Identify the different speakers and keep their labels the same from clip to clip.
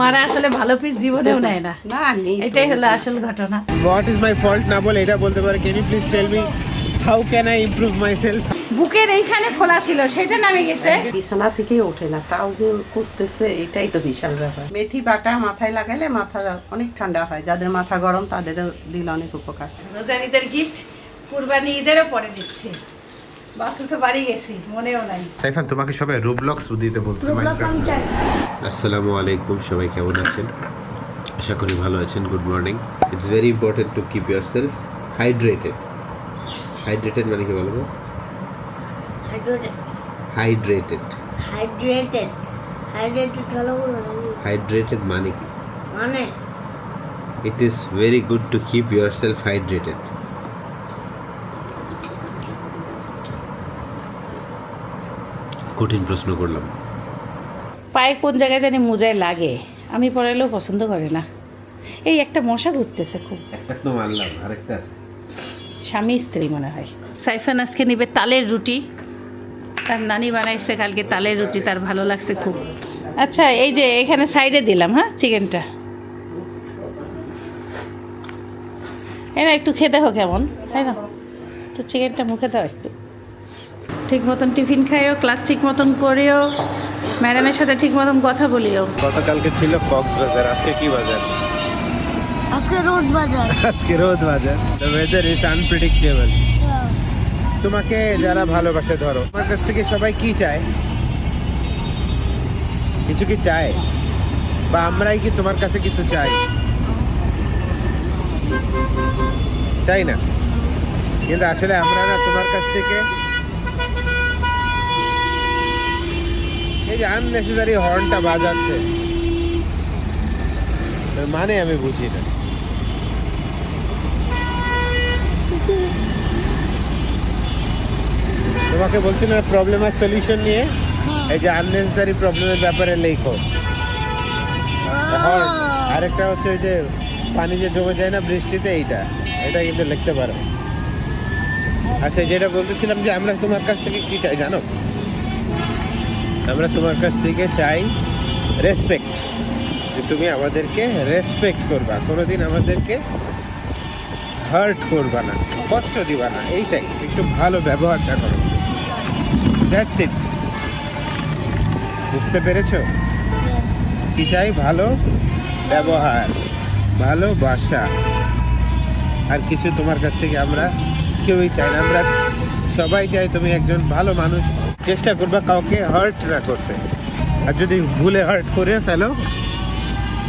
Speaker 1: মারা আসলে ভালো পিস জীবনেও নেয় না।
Speaker 2: না
Speaker 1: এটাই হলো আসল ঘটনা।
Speaker 3: হোয়াট ইজ মাই ফল্ট না বলে এটা বলতে পারে। Can you please tell me how can I improve myself
Speaker 1: বুকের এইখানে খোলা ছিল সেটা নামে গেছে।
Speaker 2: বিছানা থেকে ওঠে না তাও যে করতেছে এটাই তো বিশাল ব্যাপার। মেথি বাটা মাথায় লাগালে মাথা অনেক ঠান্ডা হয় যাদের মাথা গরম তাদেরও দিল অনেক উপকার।
Speaker 1: রোজার ঈদের গিফট কুরবানি ঈদেরও পরে দিচ্ছে। বাথুসে বাড়ি গেছি মনেও নাই।
Speaker 3: সাইফান তোমাকে সবাই রুবলক্স দিতে বলতেছে আসসালামু আলাইকুম সবাই কেমন আছেন? আশা করি ভালো আছেন good morning it's very important to keep yourself hydrated hydrated মানে কি বলব?
Speaker 4: হাইড্রেটেড
Speaker 3: হাইড্রেটেড
Speaker 4: হাইড্রেটেড হাইড্রেটেড ভালো বলব
Speaker 3: হাইড্রেটেড মানে কি?
Speaker 4: মানে?
Speaker 3: It is very good to keep yourself hydrated কঠিন প্রশ্ন করলাম।
Speaker 1: পায়ে কোন জায়গায় জানি মোজায় লাগে। আমি পরাইলেও পছন্দ করে না। এই একটা মশা ঘুরতেছে খুব।
Speaker 3: একটা তো মানলাম আরেকটা আছে।
Speaker 1: স্বামী স্ত্রী মনে হয়। সাইফান আজকে নিবে তালের রুটি। তার নানি বানাইছে কালকে তালের রুটি তার ভালো লাগছে খুব। আচ্ছা এই যে এখানে সাইডে দিলাম হ্যাঁ চিকেনটা। না একটু খেতে হোক কেমন। তাই না? একটু চিকেনটা মুখে দাও একটু। ঠিক মতন টিফিন খাইও ক্লাস ঠিক মতন করিও ম্যাডামের সাথে ঠিক মতন কথা বলিও।
Speaker 3: গতকালকে ছিল কক্সবাজার আজকে কি বাজার?
Speaker 4: আজকে রোড বাজার।
Speaker 3: আজকে রোদ বাজার। দ্য ওয়েদার ইজ আনপ্রেডিক্টেবল তোমাকে যারা ভালোবাসে ধরো। তোমার কাছ থেকে সবাই কি চায়? কিছু কি চায়? বা আমরাই কি তোমার কাছে কিছু চাই? চাই না। কিন্তু আসলে আমরা না তোমার কাছ থেকে এই যে আননেসেসারি হর্নটা বাজাচ্ছে। মানে আমি বুঝি না। তোমাকে বলছি না প্রবলেম আর সলিউশন নিয়ে? এই যে আননেসেসারি প্রবলেমের ব্যাপারে লেখো। আরেকটা হচ্ছে ওই যে পানি যে জমে যায় না বৃষ্টিতে এইটা। এটা কিন্তু লিখতে পারো। আচ্ছা যেটা বলতেছিলাম যে আমরা তোমার কাছ থেকে কি চাই জানো? আমরা তোমার কাছ থেকে চাই রেসপেক্ট যে তুমি আমাদেরকে রেসপেক্ট করবা, কোনোদিন আমাদেরকে হার্ট করবা না, কষ্ট দিবা না, এইটাই, একটু ভালো ব্যবহারটা করো। দ্যাটস ইট বুঝতে পেরেছ? কি চাই? ভালো ব্যবহার ভালোবাসা আর কিছু তোমার কাছ থেকে আমরা কেউই চাই না। আমরা সবাই চাই তুমি একজন ভালো মানুষ চেষ্টা করবা কাউকে হার্ট না করতে। আর যদি ভুলে হার্ট করে ফেলো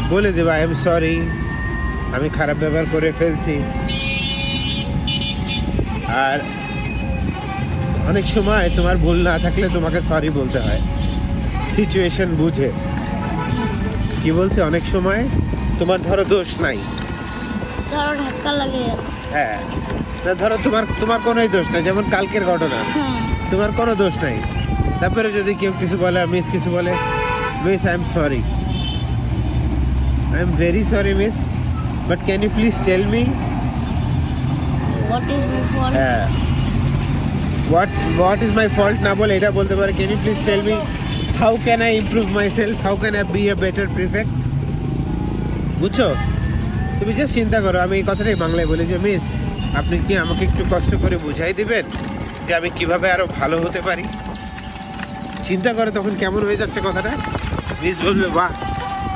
Speaker 3: বলে দেবা আই এম সরি আমি খারাপ ব্যবহার করে ফেলছি। আর অনেক সময় তোমার ভুল না থাকলে তোমাকে সরি বলতে হয়। সিচুয়েশন বুঝে। কি বলছে? অনেক সময় তোমার ধরো দোষ নাই।
Speaker 4: ধরো ধাক্কা লাগে।
Speaker 3: হ্যাঁ। ধরো তোমার তোমার কোনোই দোষ নাই যেমন কালকের ঘটনা।
Speaker 4: হ্যাঁ।
Speaker 3: তোমার কোনো দোষ নাই। তারপরে যদি কেউ কিছু বলে মিস কিছু বলে miss I am sorry I am very sorry miss but can you please tell me
Speaker 4: what
Speaker 3: হ্যাঁ। হোয়াট ইজ মাই ফল্ট না বলে এটা বলতে পারে। Can you please tell me how can I improve myself how can I be a better perfect বুঝছ? তুমি just চিন্তা করো। আমি এই কথাটাই বাংলায় বলি যে মিস আপনি কি আমাকে একটু কষ্ট করে বুঝাই দিবেন? যে আমি কীভাবে আরও ভালো হতে পারি? চিন্তা করে তখন কেমন হয়ে যাচ্ছে কথাটা? মিস বলবে বাহ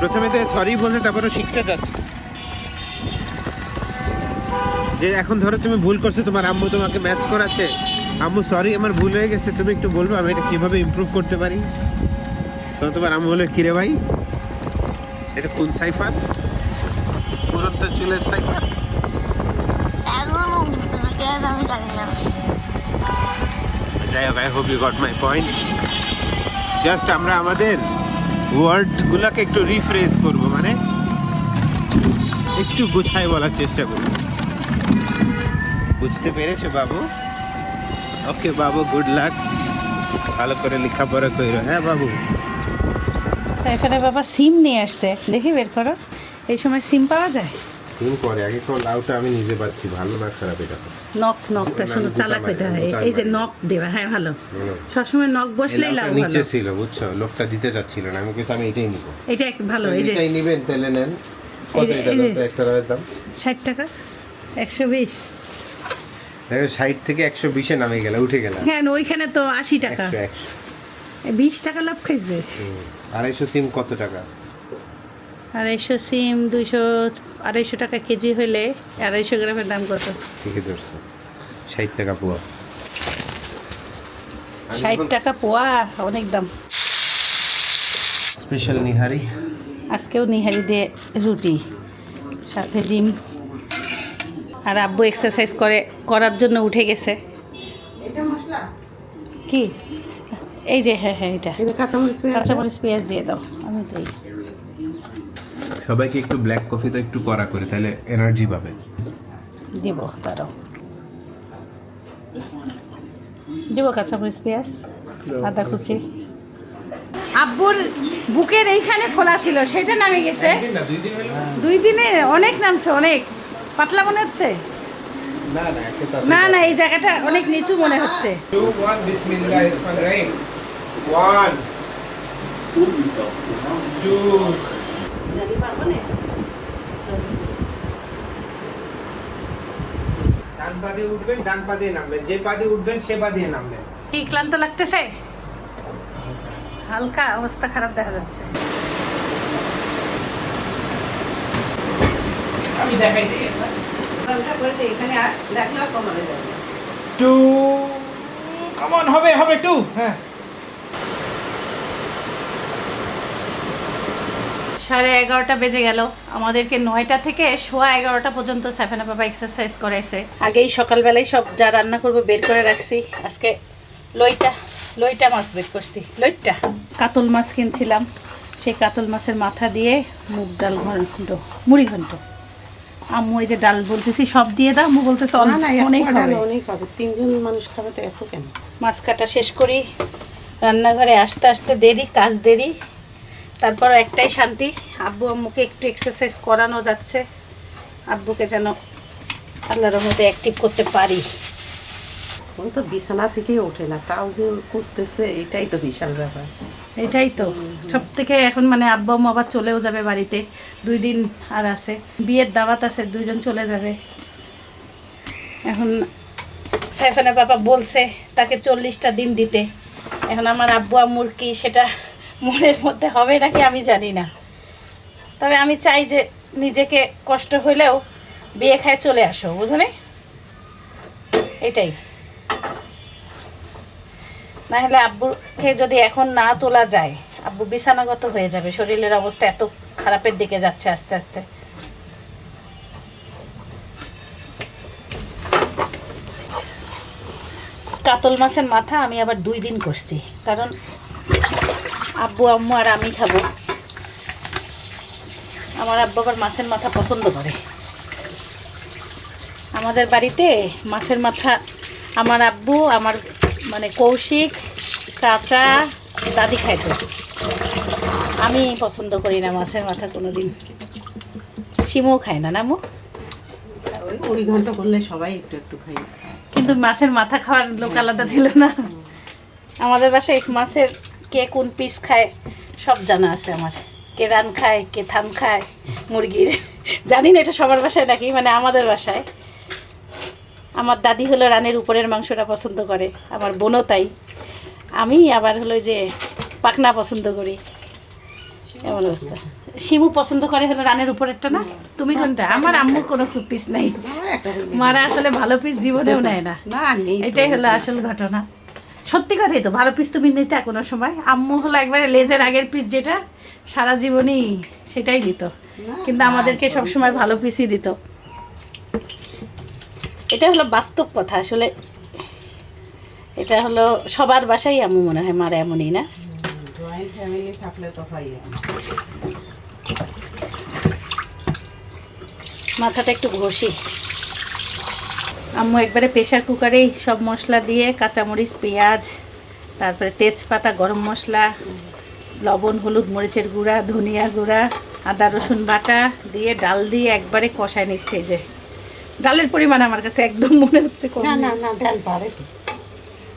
Speaker 3: প্রথমে তো সরি বলতে তারপরে শিখতে যাচ্ছে। যে এখন ধরো তুমি ভুল করছ তোমার আম্মু তোমাকে ম্যাচ করাচ্ছে। আম্মু সরি আমার ভুল হয়ে গেছে তুমি একটু বলবে আমি এটা কীভাবে ইমপ্রুভ করতে পারি? তখন তোমার আম্মু বলে কিরে ভাই এটা কোন সাইফার? পুরন্ত চুলের সাইফার?
Speaker 4: আমি জানি না।
Speaker 3: যাই হোক I hope you got my point just আমরা আমাদের ওয়ার্ডগুলোকে একটু রিফ্রেশ করব মানে একটু গুছায় বলার চেষ্টা করব। বুঝতে পেরেছ বাবু? ওকে বাবু গুড লাক ভালো করে লেখাপড়া কইরো হ্যাঁ বাবু?
Speaker 1: এখানে বাবা সিম নিয়ে আসতে দেখি বের করো। এই সময় সিম পাওয়া যায়?
Speaker 3: সিম করে আগে তো লাউটা আমি নিজে পাচ্ছি ভালো না খারাপ এটা।
Speaker 1: নখ নখটা শুধু চালাক হইতে হয়। এই যে। নখ দেবা হ্যাঁ ভালো। সবসময় নখ বসলেই লাভ
Speaker 3: লাউটা নিচে ছিল বুঝছ? লোকটা দিতে চাচ্ছিল না। আমি কইছি আমি এটাই নিব।
Speaker 1: এটা এক ভালো এই যে
Speaker 3: এটাই নিবেন তাহলে নেন। কত এটা? একটা দাম?
Speaker 1: ষাট টাকা? একশো বিশ?
Speaker 3: দেখো ষাট থেকে একশো বিশে নামে গেলে উঠে গেলাম
Speaker 1: হ্যাঁ ওইখানে তো আশি টাকা। বিশ টাকা লাভ খাইছে।
Speaker 3: আড়াইশো সিম কত টাকা?
Speaker 1: আড়াইশো সিম দুইশো আড়াইশো টাকা কেজি হলে আড়াইশো গ্রামের দাম কত?
Speaker 3: ঠিকই ধরছে। ষাট টাকা পোয়া।
Speaker 1: ষাট টাকা পোয়া অনেক দাম।
Speaker 3: স্পেশাল নিহারি।
Speaker 1: আজকেও নিহারি দিয়ে রুটি সাথে ডিম। আর আব্বু এক্সারসাইজ করে করার জন্য উঠে গেছে।
Speaker 2: এটা
Speaker 1: কি? এই যে হ্যাঁ হ্যাঁ এটা।
Speaker 2: কাঁচামরিচ পেঁয়াজ
Speaker 1: দিয়ে দাও আমি দিই।
Speaker 3: সবাইকে একটু ব্ল্যাক কফি তো একটু করা করে তাহলে এনার্জি পাবে।
Speaker 1: দিব তারও দিব কাঁচামরিচ পেঁয়াজ আদা কুচি। আব্বুর বুকের এইখানে খোলা ছিল সেটা নামে গেছে। দুই দিনে অনেক নামছে অনেক। পাতলা মনে হচ্ছে?
Speaker 3: না না
Speaker 1: এই জায়গাটা অনেক নিচু মনে হচ্ছে।
Speaker 3: ডান পা দিয়ে উঠবেন ডান পা দিয়ে নামবেন। যে পা দিয়ে উঠবেন সে পা দিয়ে নামবেন।
Speaker 1: কি ক্লান্ত লাগতেছে? হালকা অবস্থা খারাপ দেখা যাচ্ছে।
Speaker 3: আমি দেখাই দিই
Speaker 2: হালকা করে দে, এখানে আর লাগলেও কমানো যাবে
Speaker 3: টু কেমন হবে হবে টু হ্যাঁ।
Speaker 1: সাড়ে এগারোটা বেজে গেল। আমাদেরকে নয়টা থেকে সোয়া এগারোটা পর্যন্ত সেভেন বাবা এক্সারসাইজ করাইছে। আগেই সকালবেলায় সব যা রান্না করব বের করে রাখছি। আজকে লইটা লইটা মাছ বের করছি। লইটা। কাতল মাছ কিনছিলাম। সেই কাতল মাছের মাথা দিয়ে মুগ ডাল ঘন্ট মুড়ি ঘন্ট। আম্মু এই যে ডাল বলতেছি সব দিয়ে দাও। আম্মু বলতেছে অনেক হবে।
Speaker 2: অনেক হবে। তিনজন মানুষ খাবে তো এত কেন?
Speaker 1: মাছ কাটা শেষ করি। রান্নাঘরে আসতে আসতে দেরি কাজ দেরি। তারপর একটাই শান্তি। আব্বু আম্মুকে একটু এক্সারসাইজ করানো যাচ্ছে। আব্বুকে যেন আল্লাহর রহমতে অ্যাক্টিভ করতে পারি।
Speaker 2: ওই তো বিছানা থেকেই ওঠে না তাও যে করতেছে এটাই তো বিশাল ব্যাপার।
Speaker 1: এটাই তো। সব থেকে এখন মানে আব্বু আম্মু আবার চলেও যাবে বাড়িতে। দুই দিন আর আছে। বিয়ের দাওয়াত আছে দুইজন চলে যাবে। এখন সাইফানের বাবা বলছে তাকে চল্লিশটা দিন দিতে। এখন আমার আব্বু আম্মুর কি সেটা মনের মধ্যে হবে নাকি আমি জানি না। তবে আমি চাই যে নিজেকে কষ্ট হইলেও বিয়ে খায় চলে আসো, বুঝো নে? এটাই। না হলে আব্বুকে যদি এখন না তোলা যায়, আব্বু বিছানাগত হয়ে যাবে, শরীরের অবস্থা এত খারাপের দিকে যাচ্ছে আস্তে আস্তে। কাতল মাছের মাথা আমি আবার দুই দিন কষছি কারণ আব্বু আম্মু আর আমি খাব। আমার আব্বু আবার মাছের মাথা পছন্দ করে। আমাদের বাড়িতে মাছের মাথা আমার আব্বু আমার মানে কৌশিক চাচা দাদি খাইতো আমি পছন্দ করি না মাছের মাথা কোনো দিন শিমও খায় না না মু?
Speaker 2: ওই কুড়ি ঘণ্টা করলে সবাই একটু একটু খাই
Speaker 1: কিন্তু মাছের মাথা খাওয়ার লোক আলাদা ছিল না। আমাদের বাসায় মাছের কে কোন পিস খায় সব জানা আছে আমার। কে রান খায় কে থান খায় মুরগির। জানি না এটা সবার বাসায় নাকি মানে আমাদের বাসায়। আমার দাদি হলো রানের উপরের মাংসটা পছন্দ করে আমার বোনও তাই। আমি আবার হলো যে পাকনা পছন্দ করি। এমন অবস্থা। শিমু পছন্দ করে হলো রানের উপরেরটা না? তুমি কোনটা? আমার আম্মুর কোনো খুব পিস নাই। মারা আসলে ভালো পিস জীবনেও নেয় না। এটাই হলো আসল ঘটনা। সত্যি কথাই তো ভালো পিস তুমি নিতে কোনো সময়। আম্মু হলো একবারে লেজের আগের পিস যেটা সারা জীবনই সেটাই দিত। কিন্তু আমাদেরকে সব সময় ভালো পিসই দিত। এটা হলো বাস্তব কথা আসলে এটা হলো সবার বাসাই আম্মু মনে হয় মারা এমনই না?
Speaker 2: জয়েন্ট ফ্যামিলি থাকলে তো হয়
Speaker 1: মাথাটা একটু ঘষি। আম্মু একবারে প্রেশার কুকারেই সব মশলা দিয়ে কাঁচামরিচ পেঁয়াজ তারপরে তেজপাতা গরম মশলা লবণ হলুদ মরিচের গুঁড়া ধনিয়া গুঁড়া আদা রসুন বাটা দিয়ে ডাল দিয়ে একবারে কষায় নিচ্ছে যে। ডালের পরিমাণ আমার কাছে একদম মনে হচ্ছে কম
Speaker 2: না না না ডাল পারে তো।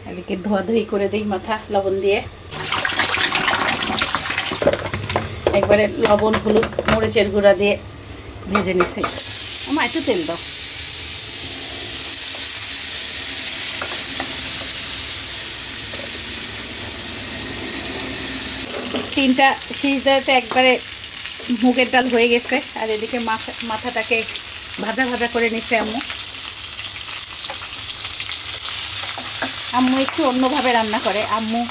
Speaker 1: এদিকে ধোয়াধুয়ি করে দিই মাথা লবণ দিয়ে। একবারে লবণ হলুদ মরিচের গুঁড়া দিয়ে ভেজে নিছি। আমার একটু তেল দাও। তিনটা সিজদাতে একবারে মুগের ডাল হয়ে গেছে আর এদিকে মাথা মাথাটাকে ভাজা ভাজা করে নিচ্ছে আম্মু। আম্মু একটু অন্যভাবে রান্না করে। আম্মু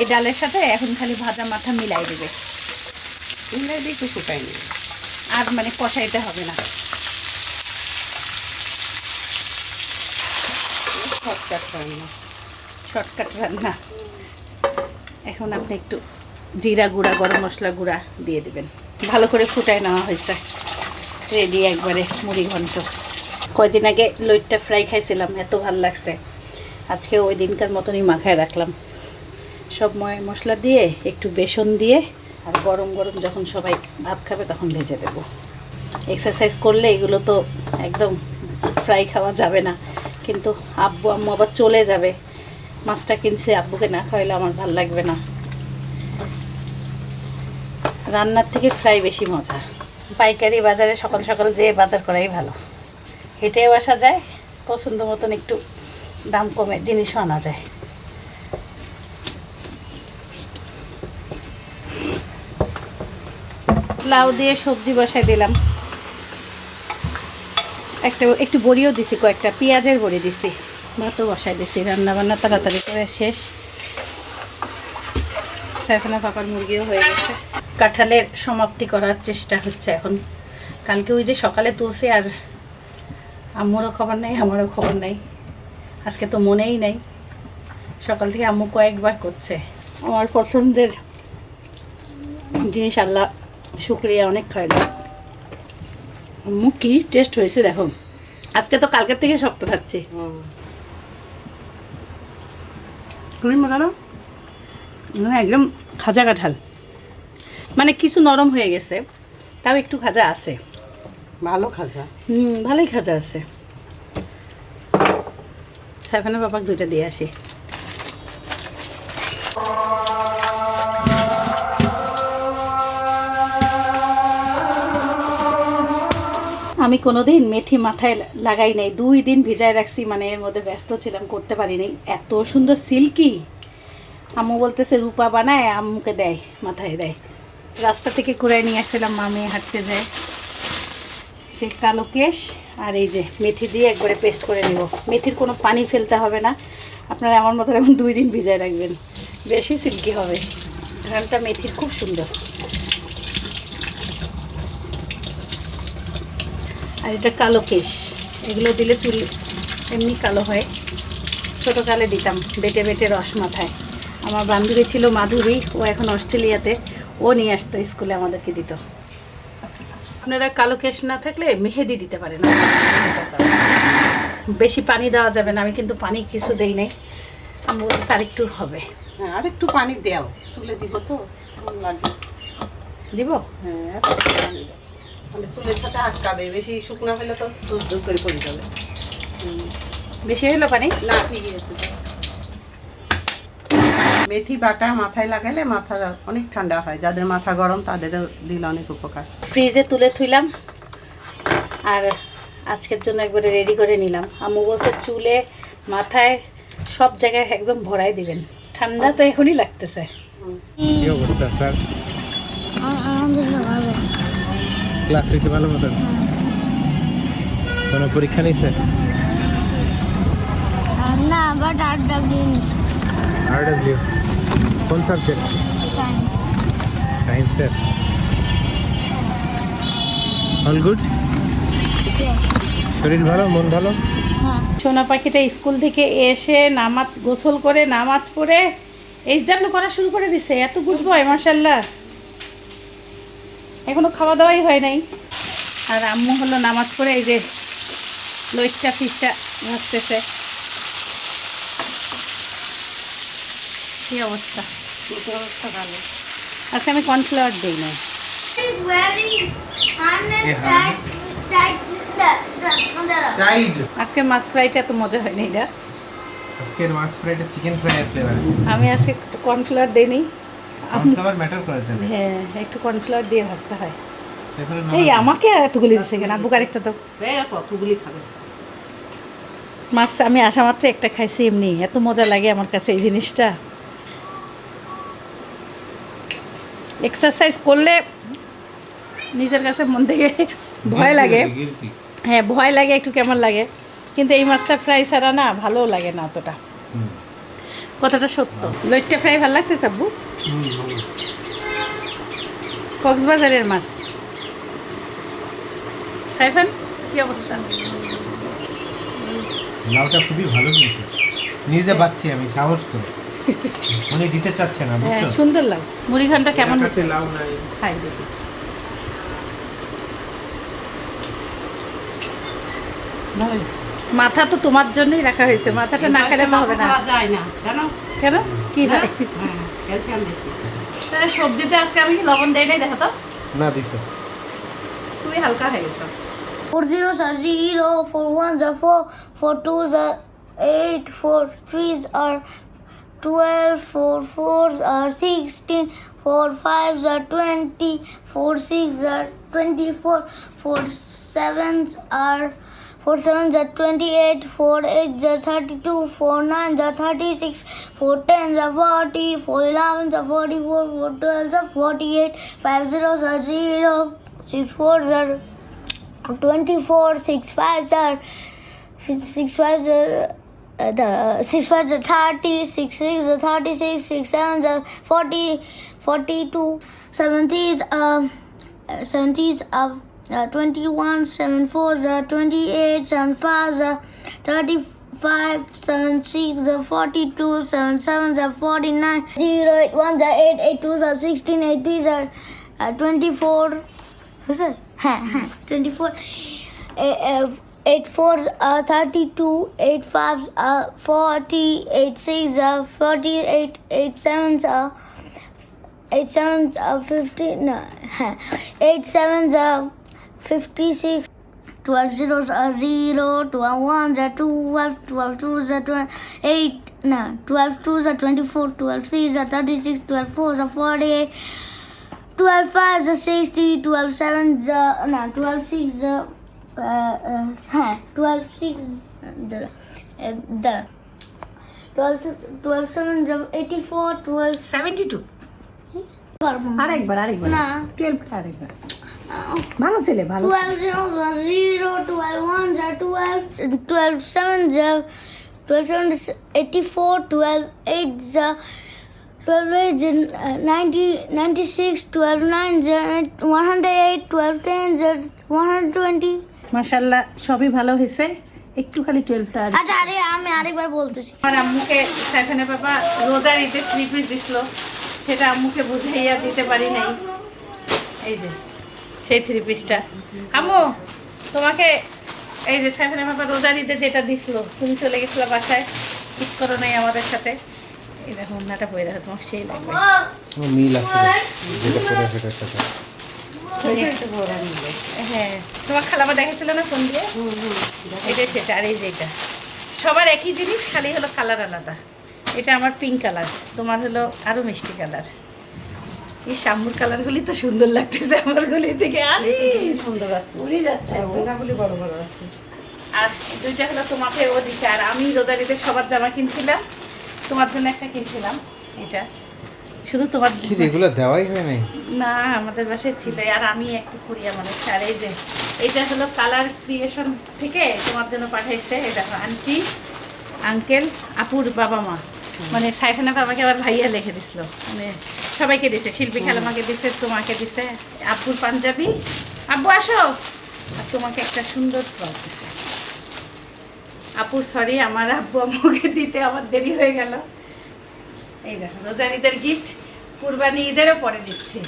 Speaker 1: এই ডালের সাথে এখন খালি ভাজা মাথা মিলাই দেবে।
Speaker 2: মিলাই দিয়ে একটু শুকাই নিই
Speaker 1: আর মানে কষাইতে হবে না।
Speaker 2: শর্টকাট রান্না।
Speaker 1: শর্টকাট রান্না। এখন আপনি একটু জিরা গুঁড়া, গরম মশলা গুঁড়া দিয়ে দিবেন। ভালো করে ফুটায় নেওয়া হয়েছে। রেডি একবারে মুড়ি ঘন্ট। কয়দিন আগে লইটটা ফ্রাই খাইছিলাম, এত ভালো লাগছে। আজকে ওই দিনকার মতনই মাখায় রাখলাম। সব ময় মশলা দিয়ে, একটু বেসন দিয়ে, আর গরম গরম যখন সবাই ভাত খাবে তখন ভেজে দেবো। এক্সারসাইজ করলে এগুলো তো একদম ফ্রাই খাওয়া যাবে না। কিন্তু আব্বু, আম্মু আবার চলে যাবে। মাছটা কিনছে, আব্বুকে না খাওয়াইলে আমার ভালো লাগবে না। রান্নার থেকে ফ্রাই বেশি মজা। পাইকারি বাজারে সকাল সকাল যেয়ে বাজার করাই ভালো। হেঁটেও আসা যায়, পছন্দ মতন একটু দাম কমে, জিনিসও আনা যায়। লাউ দিয়ে সবজি বসাই দিলাম। একটা, একটু বড়িও দিছি কয়েকটা, পেঁয়াজের বড়ি দিছি। ভাতও বসাই দিছি রান্না বান্না তাড়াতাড়ি করে শেষ। সাইফানা পাপার মুরগিও হয়ে গেছে। কাঁঠালের সমাপ্তি করার চেষ্টা হচ্ছে এখন। কালকে ওই যে সকালে তুলছে আর আম্মুরও খবর নাই, আমারও খবর নাই। আজকে তো মনেই নাই। সকাল থেকে আম্মু কয়েকবার করছে। আমার পছন্দের জিনিস আল্লাহ, শুক্রিয়া, অনেক খাইল আম্মু কি টেস্ট হয়েছে দেখো। আজকে তো কালকের থেকে শক্ত মানে একদম খাজা কাঁঠাল। মানে কিছু নরম হয়ে গেছে তাও একটু খাজা আছে।
Speaker 2: ভালো খাজা।
Speaker 1: হুম ভালোই খাজা আছে। সাইফানের বাবাকে দুইটা দিয়ে আসি। আমি কোনোদিন মেথি মাথায় লাগাই নাই। দুই দিন ভিজায় রাখছি মানে এর মধ্যে ব্যস্ত ছিলাম করতে পারিনি। এত সুন্দর সিল্কি আম্মু বলতেছে, রূপা বানায়, আম্মুকে দেয়, মাথায় দেয়। রাস্তা থেকে কুড়াই নিয়ে আসছিলাম মামি হাঁটতে যায়। সেই কালো কেশ আর এই যে মেথি দিয়ে একবারে পেস্ট করে নেব। মেথির কোনো পানি ফেলতে হবে না। আপনারা আমার মতো এমন দুই দিন ভিজায় রাখবেন। বেশি সিল্কি হবে। ঘ্রানটা মেথির খুব সুন্দর। আর এটা কালো কেশ। এগুলো দিলে চুল এমনি কালো হয়। ছোটোকালে দিতাম, বেটে বেটে রস মাথায়। আমার বান্ধবী ছিল মাধুরী ও এখন অস্ট্রেলিয়াতে। ও নিয়ে আসতো স্কুলে আমাদেরকে দিত। আপনারা কালো কেশ না থাকলে মেহেদি দিতে পারেন। বেশি পানি দেওয়া যাবে না আমি কিন্তু পানি কিছু দেই নাই। আমি বলতেছি আর একটু হবে।
Speaker 2: হ্যাঁ আর একটু পানি দেও। চুলে দিব তো লাগবে।
Speaker 1: দিব?
Speaker 2: হ্যাঁ। তাহলে চুলের সাথে আটকাবে বেশি শুকনো হলে তো করে পড়ে যাবে।
Speaker 1: বেশি হলো পানি?
Speaker 2: না ঠিকই আছে। মেথি বাটা মাথায় লাগালে মাথা অনেক ঠান্ডা হয়। যাদের মাথা গরম তাদেরও দিলে অনেক উপকার।
Speaker 1: ফ্রিজে তুলে থুইলাম। আর আজকের জন্য একবারে রেডি করে নিলাম। আম্মু বলছে চুলে মাথায় সব জায়গায় একদম ভরাই দিবেন। ঠান্ডা তো এখনই লাগতেছে।
Speaker 3: কি অবস্থা স্যার?
Speaker 4: আলহামদুলিল্লাহ
Speaker 3: ক্লাস হয়েছে ভালো মতন? কোনো পরীক্ষা নেই স্যার
Speaker 4: আর না বাট আর ডাব্লিউ
Speaker 3: আর ডাব্লিউ কোন subject?
Speaker 4: Science
Speaker 3: science sir all good শরীর ভালো? মন ভালো?
Speaker 4: হ্যাঁ।
Speaker 1: সোনা পাখিটা স্কুল থেকে এসে নামাজ গোসল করে নামাজ পড়ে এইচ ডাব্লিউ করা শুরু করে দিছে। এত গুড বয় মার্শাল্লাহ এখনও খাওয়া দাওয়াই হয় নাই। আর আম্মু হলো নামাজ পড়ে এই যে লইটটা ফিসটা ভাজতেছে। কি অবস্থা?
Speaker 2: অবস্থা ভালো
Speaker 1: আচ্ছা আমি কর্নফ্লাওয়ার দিই না আজকে মাছ ফ্রাইটা এত মজা হয়নি এটা
Speaker 3: আজকের মাছ ফ্রাইটা চিকেন ফ্রাইয়ের ফ্লেভার
Speaker 1: আমি আজকে একটু কর্নফ্লাওয়ার দিইনি
Speaker 3: কর্নফ্লাওয়ার ম্যাটার করেছে না
Speaker 1: হ্যাঁ একটু কর্নফ্লাওয়ার দিয়ে ভাজতে হয়। এই আমাকে এতগুলি দিচ্ছে কেন? আব্বু আরেকটা তো
Speaker 2: কতগুলি খাবে।
Speaker 1: মাছ আমি আসা মাত্র একটা খাইছি এমনি। এত মজা লাগে আমার কাছে এই জিনিসটা। এক্সারসাইজ করলে নিজের কাছে মন থেকে ভয় লাগে। হ্যাঁ ভয় লাগে একটু কেমন লাগে। কিন্তু এই মাছটা ফ্রাই ছাড়া না ভালোও লাগে না অতটা। কথাটা সত্য। লইট্টা ফ্রাই ভালো লাগতেছে আব্বু? কক্সবাজারের মাছ। সাইফান কি অবস্থা?
Speaker 3: লাউটা খুবই ভালো নিয়েছে নিজে পাচ্ছি আমি সাহস করে। মনে জিতে চাচ্ছে না বুঝছ?
Speaker 1: হ্যাঁ সুন্দর লাগে মুড়ি মুড়িঘানটা কেমন হয়েছে?
Speaker 3: লাউ নাই।
Speaker 1: খাই দেখি। মাথা তো তোমার জন্যই রাখা হয়েছে মাথাটা না খেলে তো হবে না।
Speaker 2: যায় না জানো?
Speaker 1: কেন? কি হ্যাঁ,
Speaker 2: হয় ক্যালসিয়াম বেশি।
Speaker 1: তাহলে সবজিতে আজকে আমি কি লবণ দেই নাই দেখো তো?
Speaker 3: না দিছো।
Speaker 1: তুই হালকা হয়ে গেছো।
Speaker 4: ফোর জিরো সার জিরো ফোর ওয়ান জার four four two jar eight four threes are 12, 4 fours are 16, 4 fives are 20, 4 six are 24, 4 sevens are 4 sevens are 28, 4 eights are 32, 4 nines are 36, 4 tens are 40, 4 elevens are 44, 4 twelves are 48, 5 zeros are 0, 6 fours are 24, 6 fives are 6 fives are the 6 5 the thirty-six, 6 the thirty-six, six-seven the forty, forty-two, seventies um, 70s, of uh, 21, the 28, 75 the thirty-five, seven-six the forty-two, seven-seven the 49, the eight, eight-two the sixteen, eight-three the uh, 24. Who's it? 24. 8 fours are 32, 8 fives are 40, 8 sixes are 48, 8 sevens are 8 sevens are 15, no, 8 sevens are 56, 12 zeros are 0, 12 ones are 12, 12 twos are 28, no, 12 twos are 24, 12 threes are 36, 12 fours are 48, 12 fives are 60, 12 sevens are, no, 12 sixes are uh, uh, huh, 12 six, uh, the, uh, the, 12, six- 12 sevens are 84, 12,
Speaker 1: seventy two আরেকবার আরেকবার
Speaker 4: না
Speaker 1: টুয়েলভটা আরেকবার ভালো ছেলে ভালো
Speaker 4: 12 zeros are 0, 12 ones are 12, 12 sevens are 12 sevens is 84, 12 eights are 12 eights are uh, 90, 96, 12 nines are 108, 12 tens are 120.
Speaker 1: মাশাল্লাহ সবই ভালো হয়েছে। একটু খালি টুয়েলভটা আর
Speaker 4: আচ্ছা আরে আমি আরেকবার বলতেছি।
Speaker 1: আমার আম্মুকে সাইফানের বাবা রোজার ঈদে থ্রি পিস দিছিল সেটা আম্মুকে বুঝাইয়া দিতে পারি নাই। এই যে সেই থ্রি পিসটা আম্মু তোমাকে এই যে সাইফানের বাবা রোজার ঈদে যেটা দিছিল তুমি চলে গেছিল বাসায় ঠিক করো নাই আমাদের সাথে। এই দেখো ওনাটা বই দেখো তোমার সেই লাগবে।
Speaker 3: মিল আছে। যেটা সেটার সাথে।
Speaker 1: হ্যাঁ তোমার খালামা দেখেছিল না ফোন দিয়ে এটাই সেটা, আর এই এটা। সবার একই জিনিস, খালি হলো কালার আলাদা। এটা আমার পিঙ্ক কালার তোমার হলো আরও মিষ্টি কালার এই শাম্বুর কালারগুলি তো সুন্দর লাগতেছে আমার গুলি থেকে আরে!
Speaker 2: সুন্দর আছে
Speaker 1: উড়ে যাচ্ছে।
Speaker 2: ওনাগুলি বড় বড় আছে
Speaker 1: আর দুইটা হলো তোমাকে ও দিছে। আর আমি রোজারিতে সবার জামা কিনছিলাম, তোমার জন্য একটা কিনছিলাম, এটা। শুধু তোমার
Speaker 3: কি এগুলো দেওয়াই হয় নাই?
Speaker 1: না আমাদের বাসায় ছিল আর আমি একটু কুড়িয়া মানুষ আর এই যে এটা হলো কালার ক্রিয়েশন থেকে তোমার জন্য পাঠাইছে এই দেখো আন্টি আঙ্কেল আপুর বাবা মা। মানে সাইফানা বাবাকে আবার ভাইয়া লিখে দিছিল। মানে সবাইকে দিছে শিল্পী খেলামাকে দিছে তোমাকে দিছে আপুর পাঞ্জাবি। আব্বু আসো। আর তোমাকে একটা সুন্দর ফ্রক দিছে। আপু সরি আমার আব্বু আম্মুকে দিতে আমার দেরি হয়ে গেল। এই দেখো রোজার ঈদের গিফট কুরবানি ঈদেরও পরে দিচ্ছি।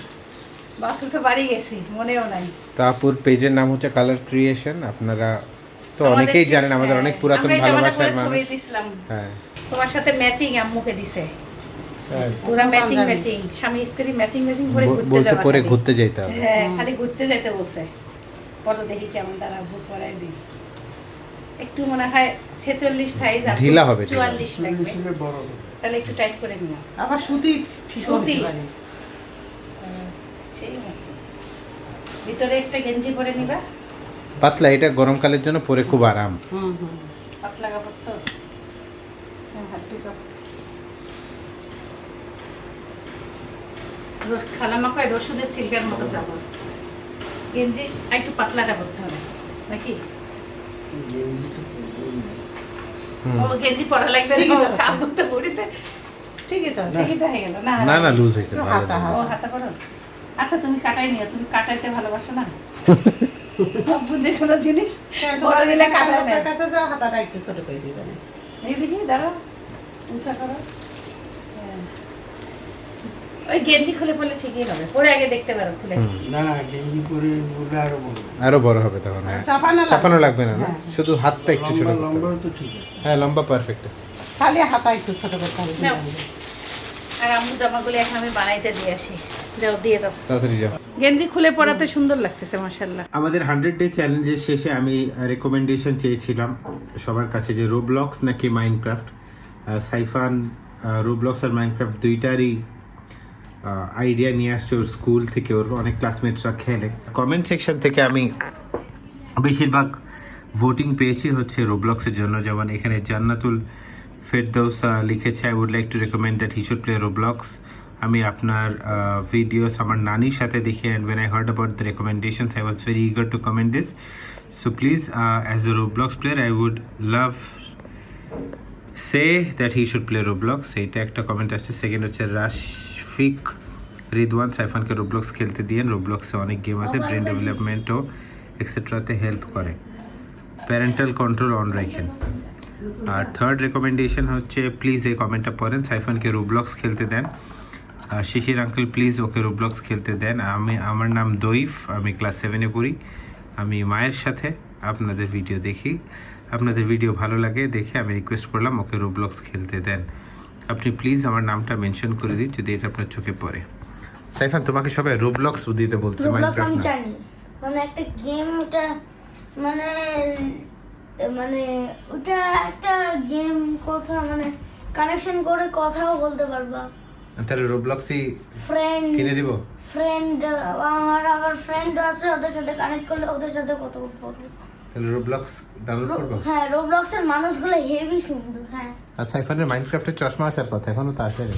Speaker 1: অথচ বাড়ি গেছি মনেও নাই।
Speaker 3: তাপুর পেজের নাম হচ্ছে কালার ক্রিয়েশন আপনারা তো অনেকেই জানেন আমাদের অনেক
Speaker 1: হ্যাঁ,
Speaker 3: পুরাতন ভালোবাসার
Speaker 1: ছবি
Speaker 3: মানুষ। হ্যাঁ।
Speaker 1: তোমার সাথে ম্যাচিং আম্মুকে দিছে। ম্যাচিং ম্যাচিং স্বামী স্ত্রী ম্যাচিং ম্যাচিং করে ঘুরতে
Speaker 3: বলছে পরে। ঘুরতে যেতে হবে।
Speaker 1: হ্যাঁ খালি ঘুরতে যাইতে বলছে। পরে দেখি কেমন তারা দিই একটু মনে হয় ছেচল্লিশ সাইজ
Speaker 3: ঢিলা হবে।
Speaker 1: চুয়াল্লিশ লাগবে। তাহলে একটু টাইট করে নিও।
Speaker 2: আবার সুতি ঠিক
Speaker 1: সুতি? সেই আছে ভিতরে একটা গেঞ্জি পরে নিবা।
Speaker 3: পাতলা এটা গরমকালের জন্য পরে খুব আরাম।
Speaker 2: হুম হুম।
Speaker 1: পাতলা কাপড় তো। হ্যাঁ, দুটো। রো- খালামা কয় রসুনের সিল্কের মতো কাপড়। গেঞ্জি আর একটু পাতলাটা করতে হবে। নাকি?
Speaker 3: হুম।
Speaker 1: ও গেঞ্জি পরা লাগবে
Speaker 2: না তো।
Speaker 1: সাপ ধরতে পড়িতে
Speaker 2: ঠিকই তো আছে।
Speaker 1: ঠিকই তো হয়ে গেল না
Speaker 3: না না লুজ হয়েছে ভালো
Speaker 2: হাতা
Speaker 1: ও হাতা করো আচ্ছা তুমি কাটাই নিও তুমি কাটাইতে ভালোবাসো না বুঝে কোনো জিনিস বড়
Speaker 2: তোমার
Speaker 1: দিলে কাটা
Speaker 2: কাটার কাছে যাও হাতাটা একটু ছোট করে দিবে
Speaker 1: এই দেখি দাঁড়াও উঁচা করো। ওই গেঞ্জি খুলে পড়লে ঠিকই হবে। পরে আগে দেখতে পারো খুলে।
Speaker 5: না গেঞ্জি পরে বলে আরও বড়।
Speaker 3: আরও বড় হবে তখন হ্যাঁ।
Speaker 2: চাপানো।
Speaker 3: চাপানো লাগবে না না?
Speaker 2: হ্যাঁ।
Speaker 3: শুধু হাতটা একটু ছোট
Speaker 5: লম্বা। তো ঠিক আছে।
Speaker 3: হ্যাঁ লম্বা পারফেক্ট আছে।
Speaker 2: খালি হাতা একটু ছোট করতে হবে।
Speaker 1: আর আম্মু জামাগুলো এখন আমি বানাইতে দিয়ে আসি। যাও দিয়ে দাও।
Speaker 3: তাড়াতাড়ি যাও।
Speaker 1: গেঞ্জি খুলে পরাতে সুন্দর লাগতেছে মাশাল্লাহ
Speaker 3: আমাদের হান্ড্রেড ডে চ্যালেঞ্জের শেষে আমি রেকমেন্ডেশন চেয়েছিলাম সবার কাছে যে রোবলক্স নাকি মাইনক্রাফট সাইফান রোবলক্স আর মাইনক্রাফট দুইটারই আইডিয়া নিয়ে আসছে ওর স্কুল থেকে, ওর অনেক ক্লাসমেটসরা খেলে। কমেন্ট সেকশন থেকে আমি বেশিরভাগ ভোটিং পেয়েছি হচ্ছে রোবলক্সের জন্য। যেমন এখানে জান্নাতুল ফেরদৌস লিখেছে I would like to recommend that he should play Roblox আমি আপনার ভিডিওস আমার নানির সাথে দেখি and when I heard about the recommendations I was very eager to comment this so please as a Roblox player I would love say that he should play Roblox এইটা একটা comment আসছে। Second হচ্ছে রাশফিক রিদওয়ান সাইফানকে Roblox খেলতে দিয়ে রোবলক্সে অনেক game আছে ব্রেন ডেভেলপমেন্টও এক্সেট্রাতে হেল্প করে। প্যারেন্টাল কন্ট্রোল অন রাখেন আর থার্ড রেকমেন্ডেশন হচ্ছে প্লিজ এই কমেন্টটা পড়েন সাইফানকে রোবলক্স খেলতে দেন। আর Shishir uncle please okay Roblox খেলতে দেন। আমি আমার নাম দইফ আমি ক্লাস সেভেনে পড়ি। আমি মায়ের সাথে আপনাদের ভিডিও দেখি। আপনাদের ভিডিও ভালো লাগে দেখে আমি রিকোয়েস্ট করলাম ওকে রোবলক্স খেলতে দেন। আপনি প্লিজ আমার নামটা মেনশন করে দিন যদি এটা আপনার চোখে পড়ে। সাইফান তোমাকে সবাই রোবলক্স দিতে বলছে না।
Speaker 4: মানে একটা গেম ওটা মানে মানে ওটা একটা গেম কথা মানে কানেকশন করে কথাও বলতে পারবা।
Speaker 3: তাহলে রোবলক্সই
Speaker 4: ফ্রেন্ড
Speaker 3: কিনে দিব?
Speaker 4: ফ্রেন্ড আমার আবার ফ্রেন্ড আছে ওদের সাথে কানেক্ট করলে ওদের সাথে কথা বলতে পারব
Speaker 3: তাহলে রোবলক্স ডাউনলোড করব?
Speaker 4: হ্যাঁ রোবলক্সের মানুষগুলো হেভি সুন্দর হ্যাঁ।
Speaker 3: আর সাইফানের মাইনক্রাফটের চশমা আসার কথা, এখনও তো আসে নি।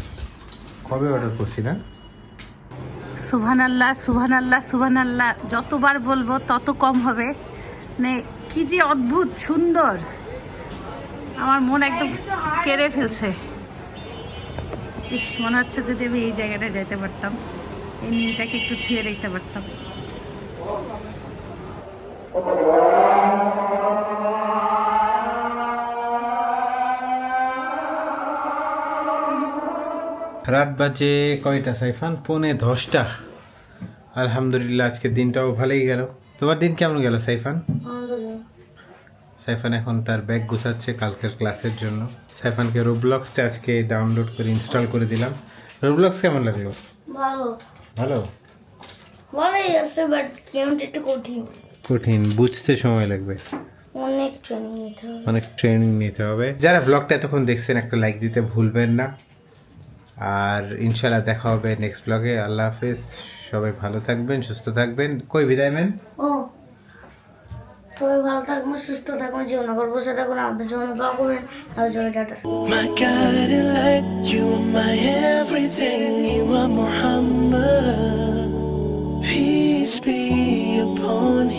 Speaker 3: কবে অর্ডার করছি না?
Speaker 1: সুভান আল্লাহ সুভান আল্লাহ সুভান আল্লাহ যতবার বলব, তত কম হবে। মানে কি যে অদ্ভুত, সুন্দর। আমার মন একদম কেড়ে ফেলছে। ইস, মনে হচ্ছে যদি আমি এই জায়গাটায় যাইতে পারতাম, এই নীলটাকে একটু ছুঁয়ে দেখতে পারতাম।
Speaker 3: রাত বাজে কয়টা সাইফান? পৌনে দশটা। আলহামদুলিল্লাহ আজকে দিনটাও ভালোই গেল। তোমার দিন কেমন গেল সাইফান? সাইফান এখন তার ব্যাগ গুছাচ্ছে কালকের ক্লাসের জন্য। সাইফানকে রোবলক্সটা আজকে ডাউনলোড করে ইনস্টল করে দিলাম। রোবলক্স কেমন লাগল?
Speaker 4: ভালো।
Speaker 3: ভালো?
Speaker 4: ভালোই আছে বাট গেমটা একটু কঠিন।
Speaker 3: কঠিন বুঝতে সময় লাগবে।
Speaker 4: অনেক ট্রেনিং নিতে হবে।
Speaker 3: অনেক ট্রেনিং নিতে হবে। যারা ব্লগটা এতক্ষণ দেখছেন একটা লাইক দিতে ভুলবেন না। আর ইনশাল্লাহ দেখা হবে নেক্সট ব্লগে আল্লাহ হাফেজ। সবাই ভালো থাকবেন সুস্থ থাকবেন। কই বিদায় মেন
Speaker 4: ও। সবাই ভালো থাকবেন সুস্থ থাকবেন জীবন করব সেটা করে আমাদের জীবনে দোয়া করবেন। আর সবাই tata.
Speaker 6: My guiding light, you are my everything, you are Muhammad. Peace be upon